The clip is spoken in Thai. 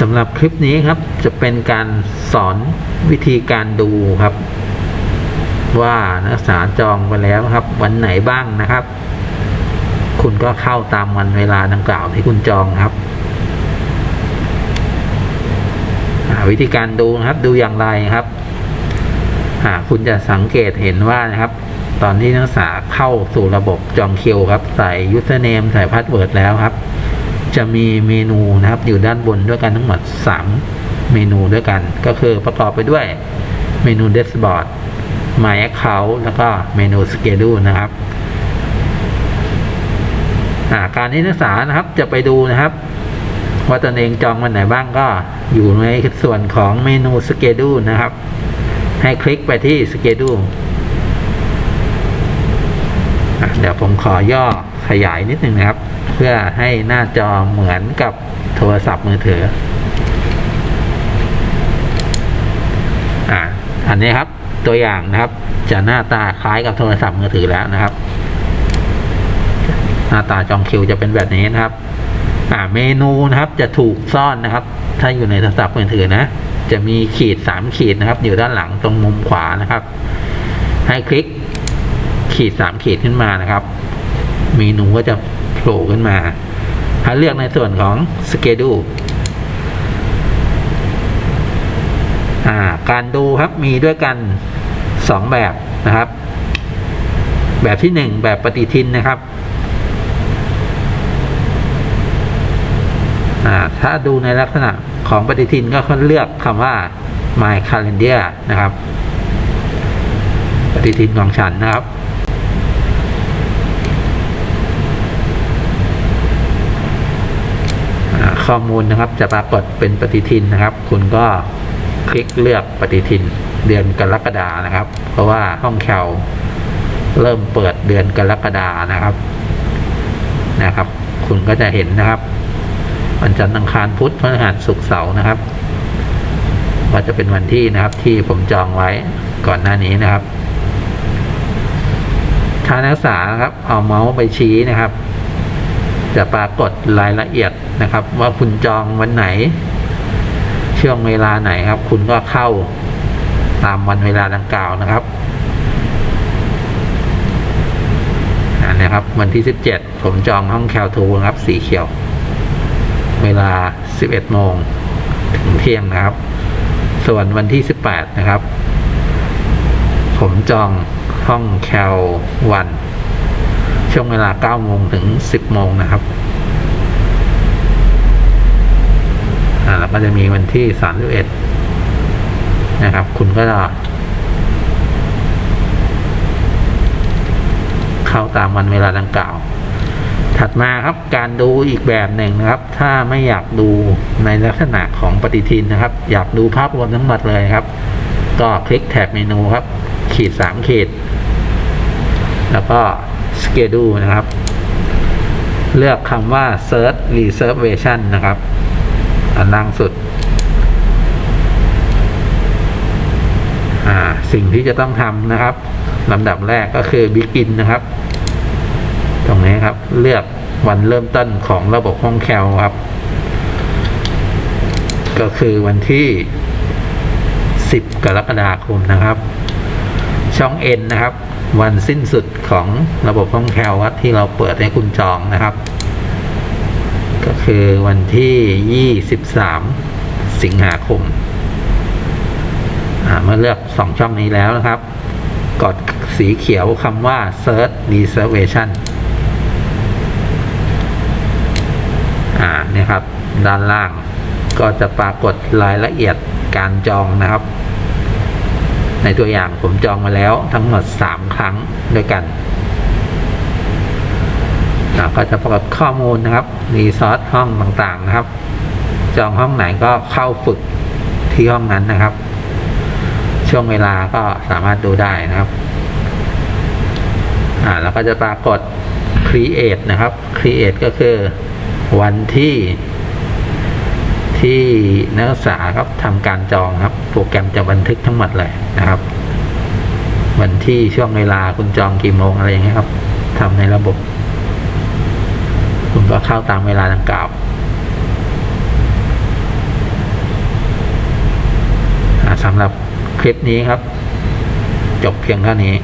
สำหรับคลิปนี้ครับจะเป็นการสอนวิธีการดูครับ ว่านักศึกษาจองไปแล้วครับ วันไหนบ้างนะครับ คุณก็เข้าตามวันเวลาดังกล่าวที่คุณจองครับ วิธีการดูนะครับดูอย่างไรครับอ่าคุณจะสังเกตเห็นว่านะครับ ตอนที่นักศึกษาเข้าสู่ระบบจองคิวครับ ใส่ username ใส่พาสเวิร์ดแล้วครับ จะมีเมนูนะครับอยู่ด้านบนด้วยกันทั้งหมด 3 เมนูด้วยกัน ก็คือประกอบไปด้วยเมนู Dashboard My Account แล้วก็เมนู Schedule นะครับการที่นักศึกษานะครับจะไปดูนะครับ ว่าตนเองจองวันไหนบ้างก็อยู่ในส่วนของเมนู Schedule นะครับ ให้คลิกไปที่ Schedule เดี๋ยวผมขอย่อขยายนิดนึงนะครับ เพื่อให้หน้าจอเหมือนกับโทรศัพท์มือถืออ่าอันนี้ครับตัวอย่างนะครับ จะหน้าตาคล้ายกับโทรศัพท์มือถือแล้วนะครับ หน้าตาจองคิวจะเป็นแบบนี้นะครับ อ่าเมนูนะครับจะถูกซ่อนนะครับ ถ้าอยู่ในโทรศัพท์มือถือนะ จะมีขีดสามขีดนะครับ อยู่ด้านหลังตรงมุมขวานะครับ ให้คลิกขีดสามขีดขึ้นมานะครับ เมนูก็จะ ผล่ขึ้นมาให้เลือกในส่วนของ schedule อ่าการดูครับมีด้วยกันสองแบบนะครับ แบบที่หนึ่งแบบปฏิทินนะครับถ้าดูในลักษณะของปฏิทินก็เลือกคำว่า my calendar นะครับ ปฏิทินของฉันนะครับ อ่า ข้อมูลนะครับ จะปรากฏเป็นปฏิทินนะครับ คุณก็คลิกเลือกปฏิทินเดือนกรกฎานะครับ เพราะว่าห้องแคลเริ่มเปิดเดือนกรกฎานะครับนะครับ คุณก็จะเห็นนะครับวันจันทร์อังคารพุธพฤหัสศุกร์เสาร์นะครับว่าจะเป็นวันที่นะครับที่ผมจองไว้ก่อนหน้านี้นะครับถ้านักศึกษาครับเอาเมาส์ไปชี้นะครับ จะปรากฏรายละเอียดนะครับ ว่าคุณจองวันไหน ช่วงเวลาไหนครับ คุณก็เข้าตามวันเวลาดังกล่าวนะครับอันนี้ครับ วันที่ 17 ผมจองห้องแคลทูนะครับสีเขียว เวลา 11 โมงถึงเที่ยงนะครับ ส่วนวันที่ 18 นะครับ ผมจองห้องแคลวัน ช่วงเวลา9โมงถึง 10โมงนะครับอ่าแล้วก็จะมีวันที่ 31 นะครับ คุณก็จะเข้าตามวันเวลาดังกล่าว ถัดมาครับการดูอีกแบบหนึ่งนะครับ ถ้าไม่อยากดูในลักษณะของปฏิทินนะครับ อยากดูภาพรวมทั้งหมดเลยครับ ก็คลิกแท็บเมนูครับ ขีดสามขีด แล้วก็ schedule นะครับ เลือกคำว่า search reservation นะครับอันล่างสุดอ่าสิ่งที่จะต้องทำนะครับลำดับแรกก็คือ begin นะครับ ตรงนี้ครับเลือกวันเริ่มต้นของระบบห้องแคลครับ ก็คือวันที่ 10 กรกฎาคมนะครับ ช่อง N นะครับ วันสิ้นสุดของระบบห้องแคลครับที่เราเปิดให้คุณจองนะครับ ก็คือวันที่ 23 สิงหาคมเมื่อเลือกสองช่องนี้แล้วนะครับ กดสีเขียวคำว่า search reservation อ่าเนี่ยครับ ด้านล่างก็จะปรากฏรายละเอียดการจองนะครับ ในตัวอย่างผมจองมาแล้วทั้งหมด 3 ครั้งด้วยกันอ่าก็จะปรากฏข้อมูลนะครับรีซอสห้องต่างๆนะครับ จองห้องไหนก็เข้าฝึกที่ห้องนั้นนะครับ ช่วงเวลาก็สามารถดูได้นะครับอ่าแล้วก็จะปรากฏ create นะครับ create ก็คือวันที่ ที่นักศึกษาครับทำการจองครับ โปรแกรมจะบันทึกทั้งหมดเลยนะครับ วันที่ช่วงเวลาคุณจองกี่โมงอะไรอย่างเงี้ยครับทำในระบบ คุณก็เข้าตามเวลาดังกล่าวสำหรับคลิปนี้ครับ จบเพียงเท่านี้